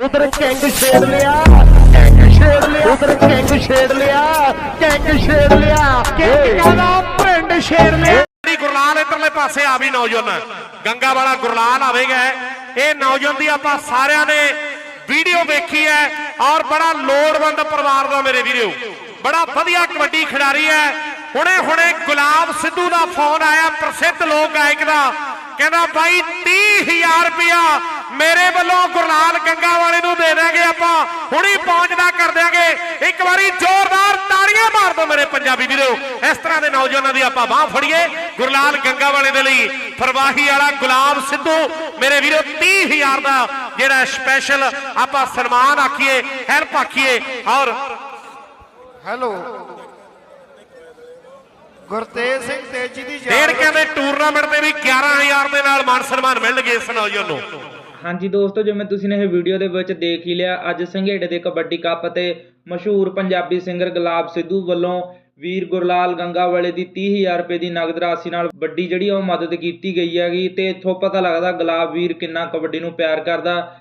ਉਧਰ ਕਿੰਗ ਛੇੜ ਲਿਆ। ਕਿੰਗ ਛੇੜ ਲਿਆ। ਉਧਰ ਕਿੰਗ ਛੇੜ ਲਿਆ। ਕਿੰਗ ਛੇੜ ਲਿਆ। ਕਿੰਗ ਕਹਿੰਦਾ ਪਿੰਡ ਛੇੜ ਲਿਆ। ਜਿਹੜੀ ਗੁਰਲਾਲ ਇਧਰਲੇ ਪਾਸੇ ਆ ਵੀ ਨੌਜਵਾਨ। ਗੰਗਾ ਵਾਲਾ ਗੁਰਲਾਲ ਆਵੇਗਾ। ਇਹ ਨੌਜਵਾਨ ਦੀ ਆਪਾਂ ਸਾਰਿਆਂ ਨੇ ਵੀਡੀਓ ਵੇਖੀ ਹੈ ਔਰ ਬੜਾ ਲੋੜਵੰਦ ਪਰਿਵਾਰ ਦਾ ਮੇਰੇ ਵੀਡੀਓ ਬੜਾ ਵਧੀਆ ਕਬੱਡੀ ਖਿਡਾਰੀ ਹੈ। ਹੁਣੇ ਹੁਣੇ ਗੁਲਾਬ ਸਿੱਧੂ ਦਾ ਫੋਨ ਆਇਆ। ਪ੍ਰਸਿੱਧ ਲੋਕ ਗਾਇਕ ਦਾ। ਕਹਿੰਦਾ ਬਾਈ 30000 ਰੁਪਇਆ ਮੇਰੇ ਵੱਲੋਂ ਗੁਰਲਾਲ ਗੰਗਾ ਵਾਲੇ ਨੂੰ ਦੇ ਦਾਂਗੇ ਆਪਾਂ। ਹੁਣੀ ਪਹੁੰਚਦਾ ਕਰ ਦਿਆਂਗੇ। ਇੱਕ ਵਾਰੀ ਜ਼ੋਰਦਾਰ ਤਾੜੀਆਂ ਮਾਰ ਦਿਓ ਮੇਰੇ ਪੰਜਾਬੀ ਵੀਰੋ। ਇਸ ਤਰ੍ਹਾਂ ਦੇ ਨੌਜਵਾਨਾਂ ਦੀ ਆਪਾਂ ਬਾਹ ਫੜੀਏ। ਗੁਰਲਾਲ ਗੰਗਾ ਵਾਲੇ ਦੇ ਲਈ ਫਰਵਾਹੀ ਵਾਲਾ ਗੁਲਾਬ ਸਿੱਧੂ, ਮੇਰੇ ਵੀਰੋ 30000 ਦਾ ਜਿਹੜਾ ਸਪੈਸ਼ਲ ਆਪਾਂ ਸਨਮਾਨ ਆਖੀਏ ਹੈਲਪ ਆਖੀਏ ਔਰ ਹੈਲੋ ਗੁਰਤੇਜ ਸਿੰਘ ਤੇਜੀ ਦੀ ਡੇਢ ਯਾਦ ਕਹਿੰਦੇ ਟੂਰਨਾਮੈਂਟ ਦੇ ਵੀ 11000 ਦੇ ਨਾਲ ਮਾਨ ਸਨਮਾਨ ਮਿਲਣਗੇ ਇਸ ਨੌਜਵਾਨ ਨੂੰ। ਹਾਂਜੀ ਦੋਸਤੋ ਜਿਵੇਂ ਤੁਸੀਂ ਨੇ ਇਹ ਵੀਡੀਓ ਦੇ ਵਿੱਚ ਦੇਖ ਹੀ ਲਿਆ ਅੱਜ ਸੰਘੇੜੇ ਦੇ ਕਬੱਡੀ ਕੱਪ ਤੇ ਮਸ਼ਹੂਰ ਪੰਜਾਬੀ ਸਿੰਗਰ ਗੁਲਾਬ ਸਿੱਧੂ ਵੱਲੋਂ ਵੀਰ ਗੁਰਲਾਲ ਗੰਗਾਵਾਲੇ ਦੀ 30000 ਰੁਪਏ ਦੀ ਨਗਦ ਰਾਸ਼ੀ ਨਾਲ ਵੱਡੀ ਜਿਹੜੀ ਉਹ ਮਦਦ ਕੀਤੀ ਗਈ ਹੈਗੀ ਤੇ ਇੱਥੋਂ ਪਤਾ ਲੱਗਦਾ ਗੁਲਾਬ ਵੀਰ ਕਿੰਨਾ ਕਬੱਡੀ ਨੂੰ ਪਿਆਰ ਕਰਦਾ।